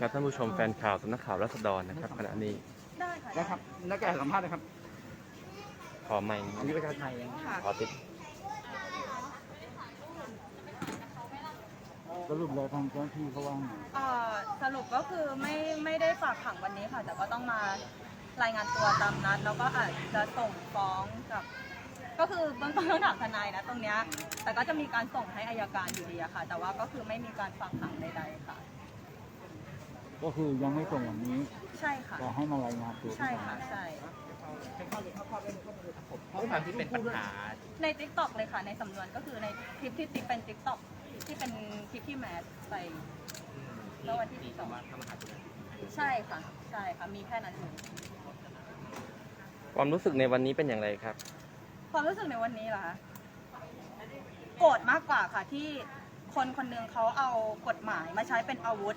ครับท่านผู้ชมแฟนข่าวสำนักข่าวรัษฎรนะครับขณะนี้ได้ค่ะนะครับนักการสัมภาษณ์นะครับขอไม่อันนี้ประชาไทยเองค่ะขอติดสรุปแล้วทางเจ้าหน้าที่เขาว่าไงเอ่อสรุปก็คือไม่ไม่ได้ฝากขังวันนี้ค่ะ แต่ก็ต้องมารายงานตัวตามนัดแล้วก็อาจจะส่งฟ้องกับ ก็คือเบื้องต้นต้องถามทนายนะตรงเนี้ยแต่ก็จะมีการส่งให้อายการอยู่ดีอะค่ะ แต่ว่าก็คือไม่มีการฝากขังใดๆค่ะ ก็คือยังไม่ส่งวันนี้ใช่ค่ะ แต่ให้มารายงานตัวใช่ค่ะ ใช่ด้วยความที่เป็นปัญหาใน t ิ k t o k เลยค่ะ ในสำนวนก็คือในคลิปที่ติ๊กเป็น t ิ k t o k ที่เป็นคลิปที่แมสไป แล้ววันที่มีสองคำว่าพระมหากรุณาธิคุณใช่ค่ะ ใช่ค่ะ มีแค่นั้นเองความรู้สึกในวันนี้เป็นอย่างไรครับ ความรู้สึกในวันนี้เหรอคะโกรธมากกว่าค่ะที่คนคนหนึ่งเขาเอากฎหมายมาใช้เป็นอาวุธ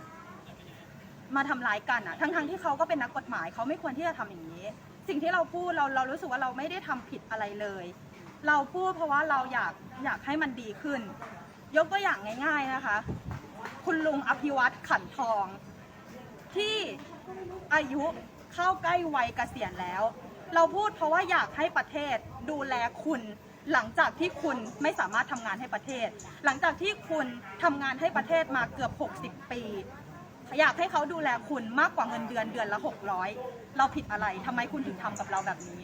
มาทำร้ายกันอะทั้งๆที่เขาก็เป็นนักกฎหมายเขาไม่ควรที่จะทำอย่างนี้ สิ่งที่เราพูดเราเรารู้สึกว่าเราไม่ได้ทำผิดอะไรเลย เราพูดเพราะว่าเราอยากอยากให้มันดีขึ้น ยกตัวอย่างง่าย ๆนะคะ คุณลุงอภิวัตขันทอง ที่อายุเข้าใกล้วัยเกษียณแล้ว เราพูดเพราะว่าอยากให้ประเทศดูแลคุณหลังจากที่คุณไม่สามารถทำงานให้ประเทศ หลังจากที่คุณทำงานให้ประเทศมาเกือบ 60 ปี อยากให้เขาดูแลคุณมากกว่าเงินเดือนเดือนละ 600 เราผิดอะไรทำไมคุณถึงทำกับเราแบบนี้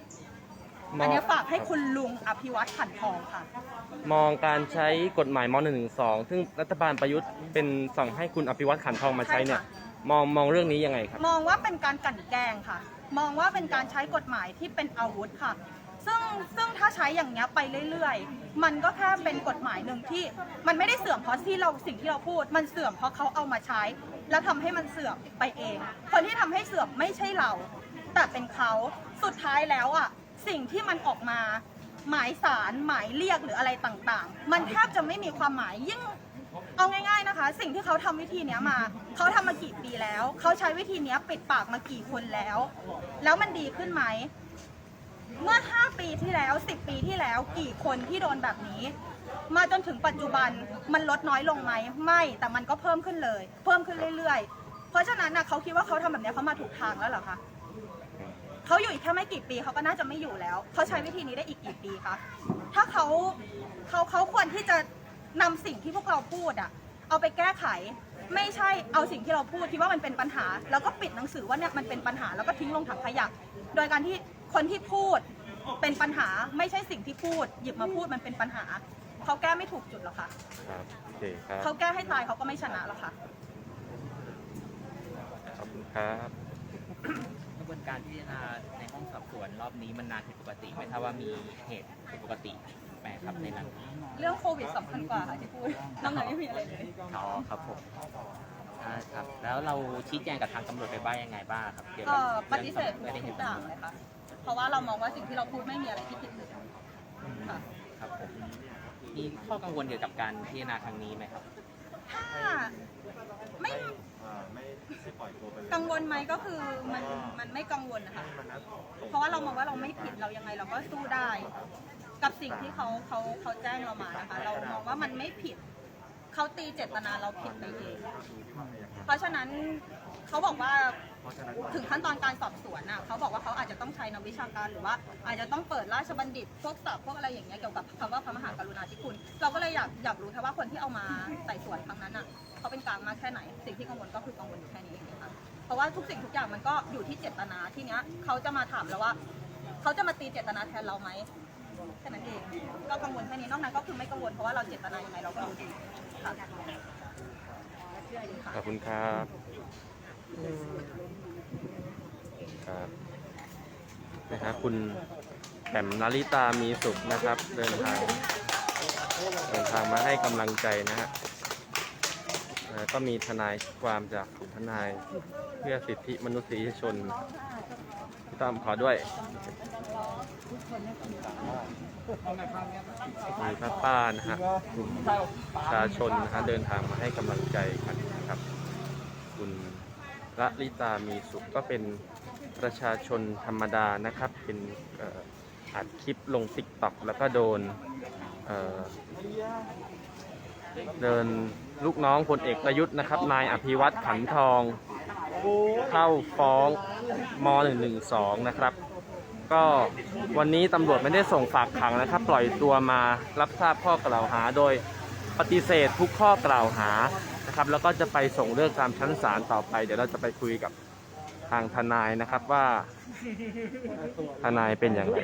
อันนี้ฝากให้คุณลุงอภิวัตขันทองค่ะ มองการใช้กฎหมายม .112 ซึ่งรัฐบาลประยุทธ์เป็นสั่งให้คุณอภิวัตขันทองมาใช้เนี่ย ใช่ค่มองมองเรื่องนี้ยังไงครับ มองว่าเป็นการกลั่นแกล้งค่ะ มองว่าเป็นการใช้กฎหมายที่เป็นอาวุธค่ะ ซึ่งซึ่งถ้าใช้อย่างเงี้ยไปเรื่อยๆ มันก็แค่เป็นกฎหมายหนึ่งที่ มันไม่ได้เสื่อมเพราะที่เราสิ่งที่เราพูด มันเสื่อมเพราะเขาเอามาใช้ แล้วทำให้มันเสื่อมไปเอง คนที่ทำให้เสื่อมไม่ใช่เรา แต่เป็นเขาสุดท้ายแล้วอะสิ่งที่มันออกมา หมายสารหมายเรียกหรืออะไรต่างๆ มันแทบจะไม่มีความหมายยิ่งเอาง่าย ๆนะคะ สิ่งที่เขาทำวิธีเนี้ยมา เขาทำมากี่ปีแล้ว เขาใช้วิธีเนี้ยปิดปากมากี่คนแล้ว แล้วมันดีขึ้นไหม เมื่อ 5 ปีที่แล้ว 10 ปีที่แล้ว กี่คนที่โดนแบบนี้ มาจนถึงปัจจุบันมันลดน้อยลงไหมไม่แต่มันก็เพิ่มขึ้นเลย เพิ่มขึ้นเรื่อยๆ เพราะฉะนั้นนะเขาคิดว่าเขาทำแบบนี้เขามาถูกทางแล้วเหรอคะเขาอยู่อีกแค่ไม่กี่ปีเขาก็น่าจะไม่อยู่แล้ว เขาใช้วิธีนี้ได้อีกกี่ปีคะถ้าเขาเขาเขาควรที่จะนำสิ่งที่พวกเราพูดอะเอาไปแก้ไข ไม่ใช่เอาสิ่งที่เราพูดคิดว่ามันเป็นปัญหา แล้วก็ปิดหนังสือว่าเนี่ยมันเป็นปัญหาแล้วก็ทิ้งลงถังขยะโดยการที่คนที่พูดเป็นปัญหาไม่ใช่สิ่งที่พูด หยิบมาพูดมันเป็นปัญหา เขาแก้ไม่ถูกจุดหรอกค่ะ ครับโอเคครับ เขาแก้ให้ตายเขาก็ไม่ชนะหรอกค่ะ ขอบคุณครับ กระบวนการพิจารณาในห้องสอบสวนรอบนี้มันนานผิดปกติไม่ทราบว่ามีเหตุผิดปกติแปลกครับในนั้นเรื่องโควิดสำคัญกว่าค่ะที่พูดนอกนั้นไม่มีอะไรเลย อ๋อครับผมอ่าครับ แล้วเราชี้แจงกับทางตำรวจไปบ้างยังไงบ้างครับเกี่ยวก็กับปฏิเสธไม่ได้ทุเห็นกอย่างเลยค่ะ เพราะว่าเรามองว่าสิ่งที่เราพูดไม่มีอะไรที่ผิดเลยค่ะ ครับผม มีข้อกังวลเกี่ยวกับการพิจารณาครั้งนี้ไหมครับ ถ้าไม่กังวลไหมก็คือมันมันไม่กังวลนะคะเพราะว่าเรามองว่าเราไม่ผิดเรายังไงเราก็สู้ได้ กับสิ่งที่เขาเขาเขาแจ้งเรามานะคะ เรามองว่ามันไม่ผิด เขาตีเจตนาเราผิดไปเองเพราะฉะนั้นเขาบอกว่าถึงขั้นตอนการสอบสวนน่ะเขาบอกว่าเขาอาจจะต้องใช้นักวิชาการหรือว่า อาจจะต้องเปิดราชบัณฑิตพวกศัพท์พวกอะไรอย่างเงี้ยเกี่ยวกับคำว่าพระมหากรุณาธิคุณ เราก็เลยอยากอยากรู้แค่ว่าคนที่เอามาไต่สวนครั้งนั้นน่ะเขาเป็นกลางมากแค่ไหน สิ่งที่กังวลก็คือกังวลอยู่แค่นี้เองค่ะเพราะว่าทุกสิ่งทุกอย่างมันก็อยู่ที่เจตนาที่เนี้ยเขาจะมาถามแล้วว่าเขาจะมาตีเจตนาแทนเราไหมแค่นั้นเองก็กังวลแค่นี้นอกนั้นก็คือไม่กังวลเพราะว่าเราเจตนาอยังไงเราก็รู้ดี ขอบคุณครับครับนะครับคุณแหม่มนาริตามีสุขนะครับ เดินทางเดินทางมาให้กำลังใจนะฮะก็มีทนายความจากทนายเพื่อสิทธิมนุษยชนพี่ต้อมขอด้วย มีป้าป้านะฮะกลุ่มประชาชนนะฮะเดินทางมาให้กำลังใจกันนะครับ คุณละลิตามีสุขก็เป็นประชาชนธรรมดานะครับ เป็นอัดคลิปลงติ๊กต็อกแล้วก็โดนเเดินลูกน้องพลเอกประยุทธ์นะครับ นายอภิวัตขันทอง เข้าฟ้องม .112 นะครับ ก็วันนี้ตำรวจไม่ได้ส่งฝากขังนะครับ ปล่อยตัวมารับทราบข้อกล่าวหา โดยปฏิเสธทุกข้อกล่าวหานะครับ แล้วก็จะไปส่งเรื่องตามชั้นศาลต่อไป เดี๋ยวเราจะไปคุยกับทางทนายนะครับว่าทนายเป็นอย่างไร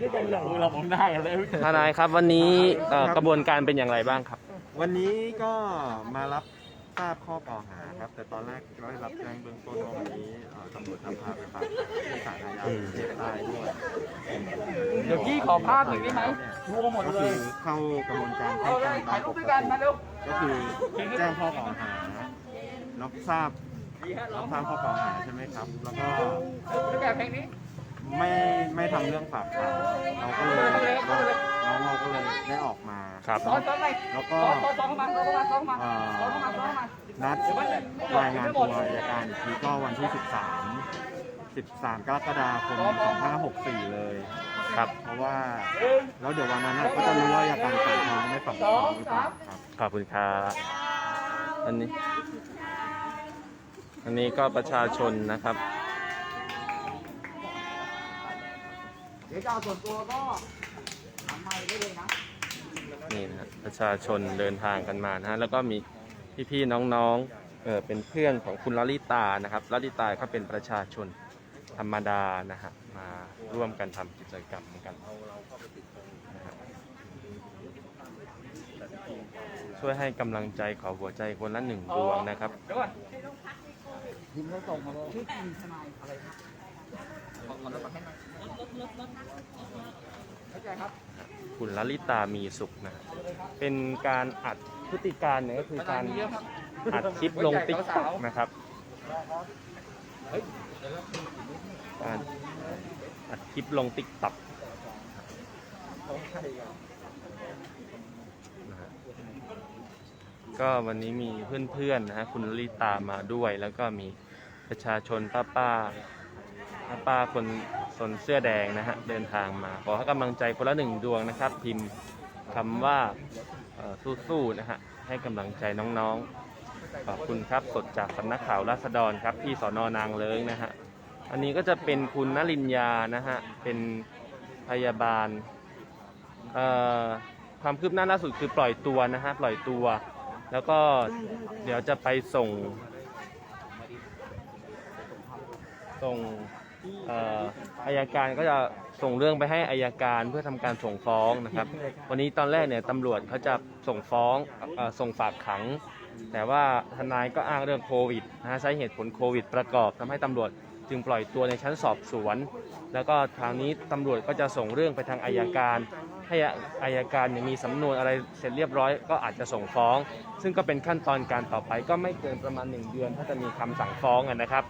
เราผมได้เลยทนายครับวันนี้เอ่อกระบวนการเป็นอย่างไรบ้างครับ วันนี้ก็มารับ ทราบข้อกล่าวหาครับ แต่ตอนแรกก็ได้รับแจ้งเบื้องต้นว่าวันนี้เอ่อตำรวจนำพาไปฝากขังที่ศาลอาญากรุงเทพใต้ด้วยเดี๋ยวพี่ขอภาพหน่อยได้ไหมรวมหมดก็เลคืย อเข้ากระบวนการขั้นตอนตามปกติก็คือแจ้งข้อกล่าวหารับทราบรับทราบข้อกล่าวหาใช่ไหมครับ แล้วก็แบบเพลงนี้ไม่ไม่ทำเรื่องฝากขังเราก็เลย น้องเราก็เลยได้ออกมาครับซ้อนซ้อนไปแล้วก็ซ้อนซ้อนเข้ามาซ้อนเข้ามาซ้อนเข้ามาเอ่อซ้อนเข้ามาซ้อนเข้ามานัดรายงานตัวอัยการอีกทีก็วันที่ 13 13 กรกฎาคม 2564 เลยครับ เพราะว่าแล้วเดี๋ยววันนั้นน่ะก็จะรู้ว่าอัยการสั่งฟ้องไม่สั่งฟ้องหรือเปล่าครับ ขอบคุณครับอันนี้ อันนี้ก็ประชาชนนะครับ เดี๋ยวจะเอาส่วนตัวก็ทำไมได้เลยนะ นี่นะฮะ ประชาชนเดินทางกันมานะฮะแล้วก็มีพี่ๆน้องๆเออเป็นเพื่อนของคุณลลิตานะครับลลิตาเขาเป็นประชาชนธรรมดานะฮะมาร่วมกันทำกิจกรรมกันช่วยให้กำลังใจขอหัวใจคนละหนึ่งดวงนะครับเดี๋ยวก่อนพิมแล้วส่งมาเลยชื่อจริงทนายอะไรครับขอขอรับประให้หน่อย ครับคุณลลิตามีสุขนะฮะเป็นการอัดพฤติการเนี่ยก็คือการเยอะครับอัดคลิปลงติ๊กต็อกนะครับการอัดคลิปลงติ๊กต็อกนะฮะก็วันนี้มีเพื่อนๆนะฮะคุณลลิตามาด้วย แล้วก็มีประชาชนป้าป้าป้าป้าคน คนเสื้อแดงนะฮะเดินทางมาขอให้กำลังใจคนละหนึ่งดวงนะครับ พิมพ์คำว่าสู้ๆนะฮะให้กำลังใจน้องๆ ขอบคุณครับสดจากสำนักข่าวราษฎรครับที่สอนอนางเลิ้งนะฮะอันนี้ก็จะเป็นคุณนลินยานะฮะเป็นพยาบาลความคืบหน้าล่าสุดคือปล่อยตัวนะฮะปล่อยตัว แล้วก็เดี๋ยวจะไปส่งส่ง อ่ออายการก็จะส่งเรื่องไปให้อายการเพื่อทำการส่งฟ้องนะครับ วันนี้ตอนแรกเนี่ยตำรวจเขาจะส่งฟ้องเออส่งฝากขัง แต่ว่าทนายก็อ้างเรื่องโควิดนะฮะใช้เหตุผลโควิด ประกอบทำให้ตำรวจจึงปล่อยตัวในชั้นสอบสวน แล้วก็ทางนี้ตำรวจก็จะส่งเรื่องไปทางอายการให้อายการเนี่ยมีสำนวนอะไรเสร็จเรียบร้อย ก็อาจจะส่งฟ้อง ซึ่งก็เป็นขั้นตอนการต่อไปก็ไม่เกินประมาณ 1 เดือนถ้าจะมีคำสั่งฟ้องอะนะครับ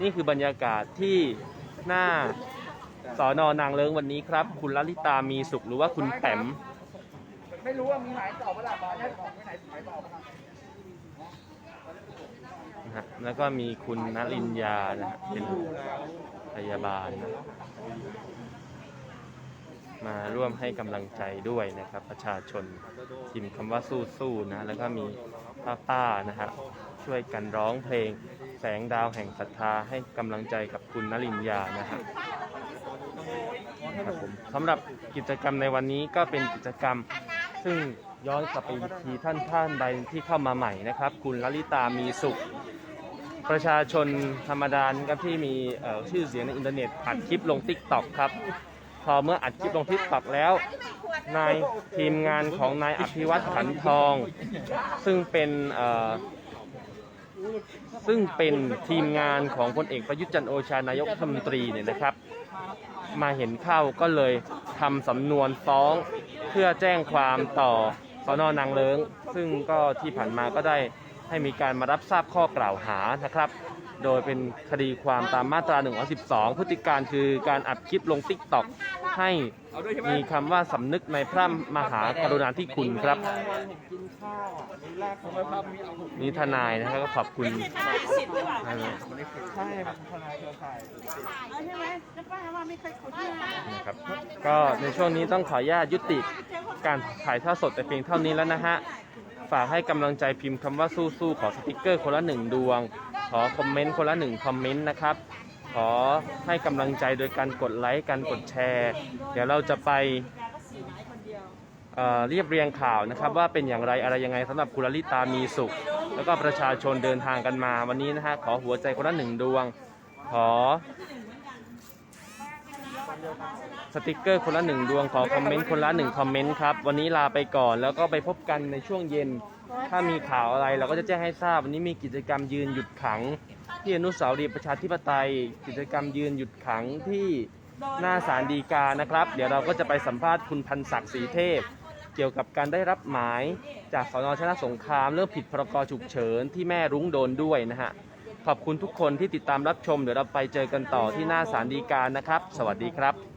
นี่คือบรรยากาศที่หน้าสอนอนางเลิงวันนี้ครับ คุณลลิตามีสุขหรือว่าคุณแปมไม่รู้ว่ามีหมายต่อเวลาบอกได้บอกไม่ไหนหมายต่อเวลานะฮะแล้วก็มีคุณนลินยานะฮะเป็นพยาบาลนะมาร่วมให้กำลังใจด้วยนะครับประชาชนพิมพ์คำว่าสู้ๆนะ แล้วก็มีป้าๆนะฮะช่วยกันร้องเพลง แสงดาวแห่งศรัทธาให้กำลังใจกับคุณนลินยานะฮะครับผมสำหรับกิจกรรมในวันนี้ก็เป็นกิจกรรม ซึ่งย้อนกลับไปอีกทีท่านท่านใดที่เข้ามาใหม่นะครับ คุณลลิตามีสุข ประชาชนธรรมดานะครับที่มีชื่อเสียงในอินเทอร์เน็ตอัดคลิปลง t ิ k t o k ครับ พอเมื่ออัดคลิปลง t ิ k t o k แล้วนายทีมงานของนายอภิวัตขันทอง ซึ่งเป็น ซึ่งเป็นทีมงานของพลเอกประยุทธ์จันโอชานายกรัฐมนตรีเนี่ยนะครับ มาเห็นเข้าก็เลยทำสำนวนฟ้องเพื่อแจ้งความต่อสอนอนางเลิงซึ่งก็ที่ผ่านมาก็ได้ให้มีการมารับทราบข้อกล่าวหานะครับ โดยเป็นคดีความตามมาตรา112พฤติการคือการอัดคลิปลง t ิ k t o k ให้มีคำว่าสำนึกในพระมหากรุณาธิคุณครับกินข้าวอะนี่แรกทำไมภาพมีเอานี่ทนายนะครับก็ขอบคุณนะฮะใช่ครับทนายเครือข่ายนะครับก็ในช่วงนี้ต้องขออนุญาตยุติการถ่ายทอดสดแต่เพียงเท่านี้แล้วนะฮะฝากให้กำลังใจพิมพ์คำว่าสู้ๆขอสติกเกอร์คนละหนึ่งดวง ขอคอมเมนต์คนละหนึ่งคอมเมนต์นะครับ ขอให้กำลังใจโดยการกดไลค์การกดแชร์ เดี๋ยวเราจะไปเอ่อเรียบเรียงข่าวนะครับ ว่าเป็นอย่างไรอะไรยังไงสำหรับคุณลลิตามีสุข แล้วก็ประชาชนเดินทางกันมาวันนี้นะฮะขอหัวใจคนละหนึ่งดวง ขอสติกเกอร์คนละหนึ่งดวงขอคอมเมนต์คนละหนึ่งคอมเมนต์ครับ วันนี้ลาไปก่อนแล้วก็ไปพบกันในช่วงเย็น ถ้ามีข่าวอะไรเราก็จะแจ้งให้ทราบ วันนี้มีกิจกรรมยืนหยุดขัง ที่อนุสาวรีย์ประชาธิปไตย กิจกรรมยืนหยุดขังที่หน้าศาลฎีกานะครับ เดี๋ยวเราก็จะไปสัมภาษณ์คุณพันศักดิ์ศรีเทพ เกี่ยวกับการได้รับหมายจากสนชนะสงครามเรื่องผิดพรกฉุกเฉินที่แม่รุ้งโดนด้วยนะฮะขอบคุณทุกคนที่ติดตามรับชม เดี๋ยวเราไปเจอกันต่อที่หน้าศาลฎีกานะครับ สวัสดีครับ